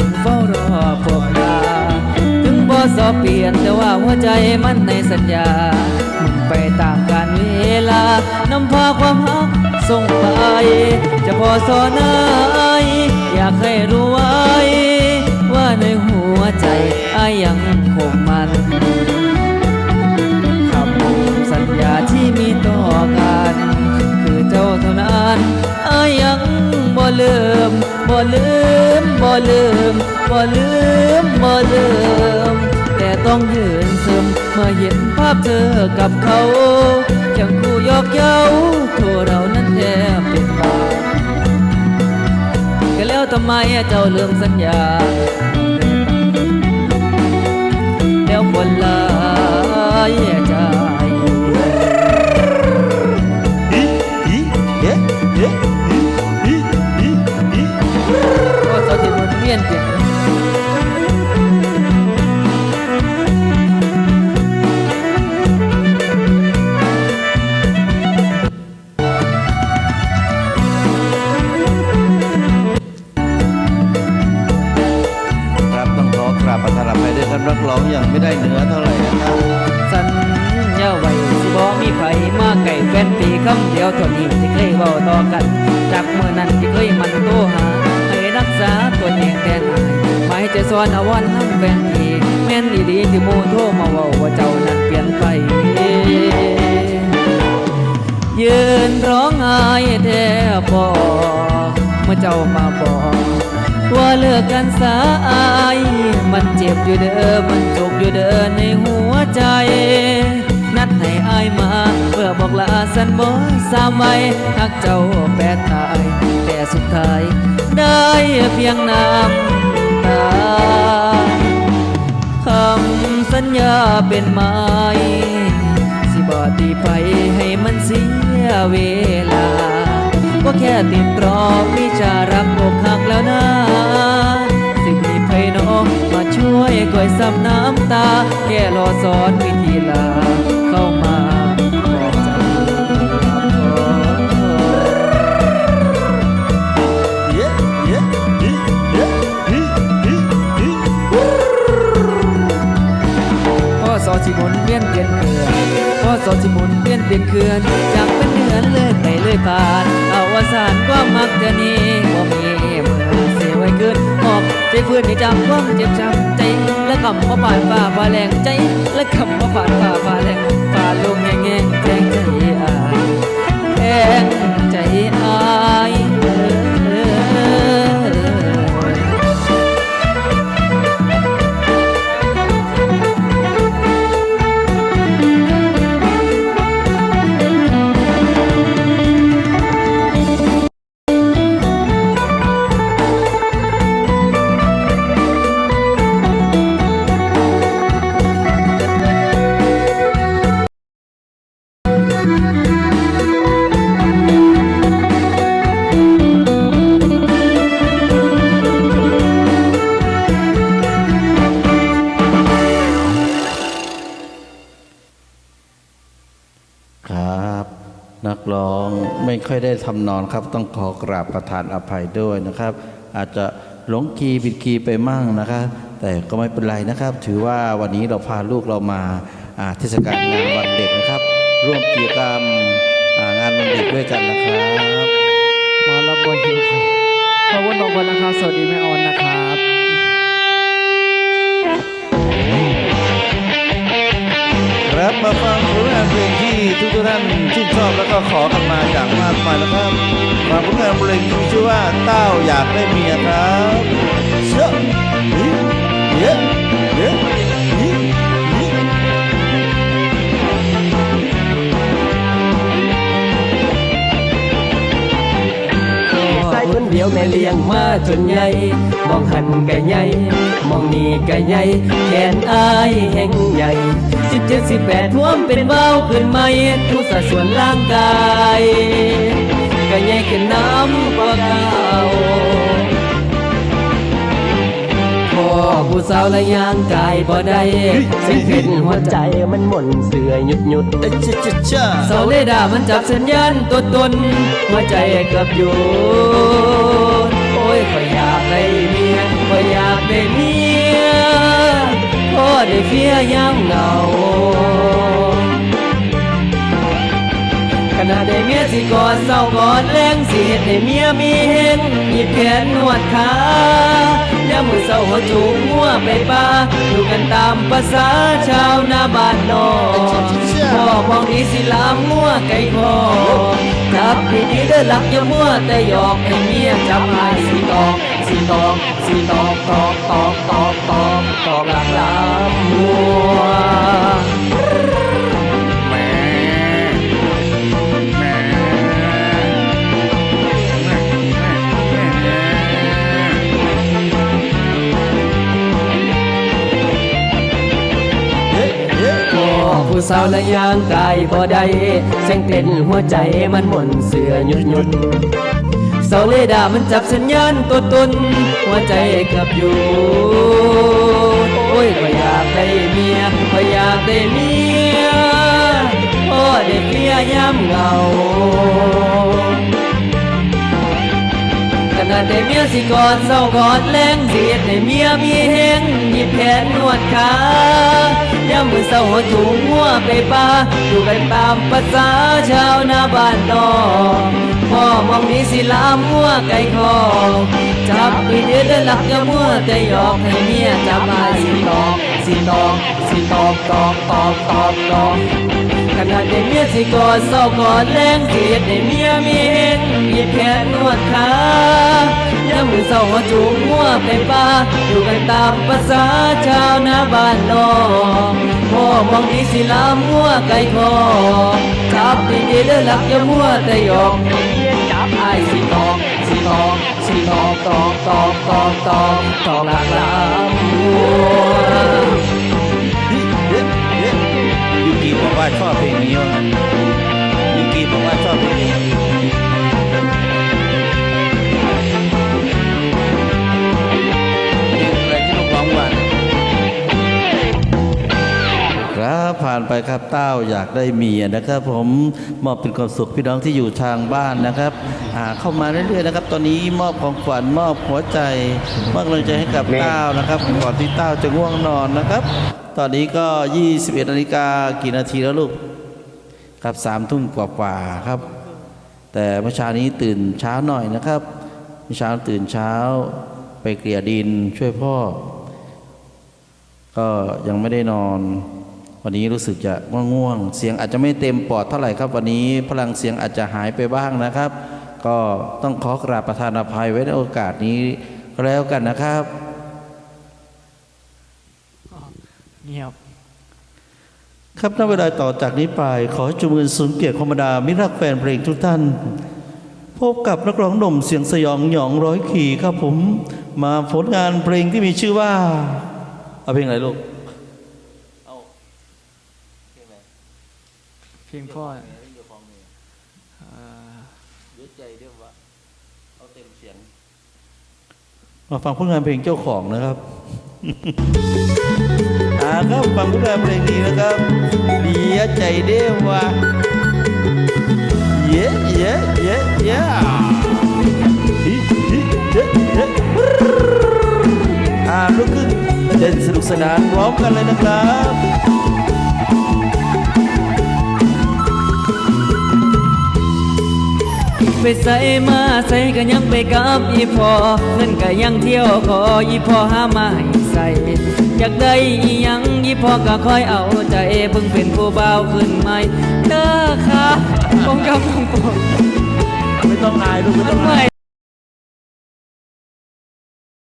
นี้มันยังเฝ้ารอพบตาถึงบ่สอเปลี่ยนแต่ว่าหัวใจมันในสัญญามุนไปตามกาลเวลานำพาความรักส่งไป จะพอสอนไออยากให้รู้ไว้ ว่าในหัวใจไอายยังคงมันคำสัญญาที่มีต่อกัน คือเจ้าเท่านั้นอายังบ่ลืมบ่ลืม ลืมบ่ลืมบ่ลืม แต่ต้องยืนซึมเมื่อเห็นภาพเธอกับเขายังคู่ยอกเย้าทั่วเรานั้นแทบเป็นบ้าก็แล้วทำไมเจ้าลืมสัญญา แล้วคนลายใจ ร้องยังไม่ได้เนื้อเท่าไหร่นะครับสัญญาไว้สิบ่มีไผมาไก่แฟนปีคำเดียวเท่านี้ที่เคยเว้าต่อกัน จากเมื่อนั้นที่เคยมันโทรหาให้รักษาตัวเองแทนอายหมายจะสอนเอาวันน้ำแฟนอีแม่นอีดีที่หมูโทมาเว้าว่าเจ้านั้นเปลี่ยนไปยืนร้องไห้แทบพอเมื่อเจ้ามาบอก เลิกกันสายมันเจ็บอยู่เด้อมันจุกอยู่เด้อในหัวใจ นัดให้อายมาเพื่อบอกลาสันบอสามไว้ทักเจ้าแปดตาย แต่สุดท้าย ได้เพียงน้ำตาคำสัญญาเป็นไม้สิบอตีไปให้มันเสียเวลาก็แค่ติดรอวิชารักอกหักแล้วนะ รอสอนวิธีลาเข้ามาบอกใจขอเอ๊ะเอ๊ะอีเอ๊ะอีอีอีพ่อสอสิมุนเวียนเปลี่ยนเขื่อนพ่อสอสิมุนเวียนเปลี่ยนเขื่อนจากเป็นเดือนเลยไปเลยผ่าน เอาวสานความมักเธอนี้บ่มีม ไว้เกินหอบใจเพื่อนให้จำความเจ็บช้ำใจ และคำว่าผ่านฝ่าฝ่าแรงใจ และคำว่าผ่านฝ่าฝ่าแรง ค่อยได้ทำนอนครับ ต้องขอกราบประทานอภัยด้วยนะครับ อาจจะหลงคีย์ผิดคีย์ไปมั่งนะครับ แต่ก็ไม่เป็นไรนะครับ ถือว่าวันนี้เราพาลูกเรามาอ่าเทศกาลงานวันเด็กนะครับ ร่วมกิจกรรมอ่างานวันเด็กด้วยกันนะครับหมอรับบอหิวครับขอบคุณบางคนนะครับสวัสดีแม่ออนนะครับครับมาฟังผลงานเพลงที่ ทุกท่านชื่นชอบแล้วก็ขอกันมาอย่างมากมายนะครับฟังผลงานเพลงที่มีชื่อว่าเต้าอยากได้เมียครับเชื่อเยอะเยอะเยอะใส่คนเดียวแม่เลี้ยงมาจนใหญ่ มองหันกะใหญ่ มองนี่กะใหญ่ แขนอายแห่งใหญ่ สิบเจ็ดสิบแปดท่วมเป็นเบ้าขึ้นมาทุกสัดส่วนร่างกายกะใหญ่ขึ้นน้ำกว่าเก่าพอผู้สาวละย่างกายบ่ได้สิเป็นหัวใจมันหม่นเสือหยุดหยุดเอ้ยจ้าจ้าจ้าเสาเลดามันจับสัญญาณตัวตนหัวใจเกับอยู่โอ้ยก็อยากได้ได้เมียพ่อได้เฟียยามเหงา สิกอดเศร้ากอดแรงสิเฮ็ดให้เมียมีเห็นหยิบแขนนวดขายามมือเศร้าหัวจูงงัวไปป่าอยู่กันตามภาษาชาวนาบ้านนอกพ่อมองนี้สิลามงัวไก่คอจับดีๆเด้อหลักอย่ามัวแต่หยอกให้เมียจับหายสิตอกสิตอกสิตอกตอกตอกตอกตอกตอกหลักลามัว สาวและย่างกายบ่ได้เสียงเต้นหัวใจมันหม่นเสือหยุดหยุดเสาเลดามันจับสัญญาณตัวตนหัวใจกับอยู่โอ้ยก็อยากได้เมียก็อยากได้เมียพ่อได้เมียย้ำเหงา ขณะได้เมียสิกอดเศร้ากอดแรงเสียดได้เมียมีแหงหยิบแขนนวดขายามมือเศร้าหัวถุงหัวไปป่าอยู่กันตามภาษาชาวนาบ้านนอกพ่อมองนี้สิลามหัวไก่คอจับอีเดือดหลักยามัวแต่หยอกให้เมียจับมาสิตอก สิตอกสิตอกตอกตอกตอกตอกขณะได้เมียสิกอดเศร้ากอดแรงเสียดได้เมียมีเห็นยิบแขนนวดขายามมือเศร้าหัวจูงมัวไปป่าอยู่กันตามภาษาชาวนาบ้านนอกพ่อมองดีสิลามมัวไก่คอจับดีดีๆเด้อหลักอย่ามัวแต่หยอกจับไอ้สิตอกสิตอก สิตอกตอกตอกตอกตอกตอกหลักลามมัวยูกิบอกว่าชอบเพลงนี้ว่างั้นานไปครับเต้าอยากได้เมียนะครับ ผมมอบเป็นความสุขพี่น้องที่อยู่ทางบ้านนะครับเข้ามาเรื่อยๆนะครับ ตอนนี้มอบของขวัญมอบหัวใจมอบกำลังใจให้กับเต้านะครับก่อนที่เต้าจะง่วงนอนนะครับ ตอนนี้ก็ 21นาฬิกากี่นาทีแล้วลูกครับสามทุ่มกว่าๆครับ แต่เมื่อเช้านี้ตื่นเช้าหน่อยนะครับเมื่อเช้าตื่นเช้าไปเกลี่ยดินช่วยพ่อ ก็ยังไม่ได้นอน วันนี้รู้สึกจะง่วงๆเสียงอาจจะไม่เต็มปอดเท่าไหร่ครับ วันนี้พลังเสียงอาจจะหายไปบ้างนะครับ ก็ต้องขอกราบประทานอภัยไว้ในโอกาสนี้ก็แล้วกันนะครับเงียบครับณเวลาต่อจากนี้ไป ขอจุมือสูงเกียรติธรรมดามิตรรักแฟนเพลงทุกท่าน พบกับนักร้องหนุ่มเสียงสยองหยองร้อยขี่ครับผม มาผลงานเพลงที่มีชื่อว่าเอาเพลงอะไรลูก พียงพ่อมาฟังผลงานเพลงเจ้าของนะครับอ่าครับฟังผลงานเพลงนี้นะครับเดียใจเด้วว่ะเย้เย้เย้เย้ฮิฮิเย้เย้อ่าลุกขึ้นเล่นสนุกสนานพร้อมกันเลยนะครับ ไปใส่มาใส่ก็ยังไปกับอีพอเงินก็ยังเที่ยวขออีพอหามาให้ใส่อยากได้อียังอีพอก็คอยเอาใจเพิ่งเป็นผู้บ่าวขึ้นใหม่เด้อค่ะผมกำลังปงไม่ต้องอายลูกไม่มัต้องอาย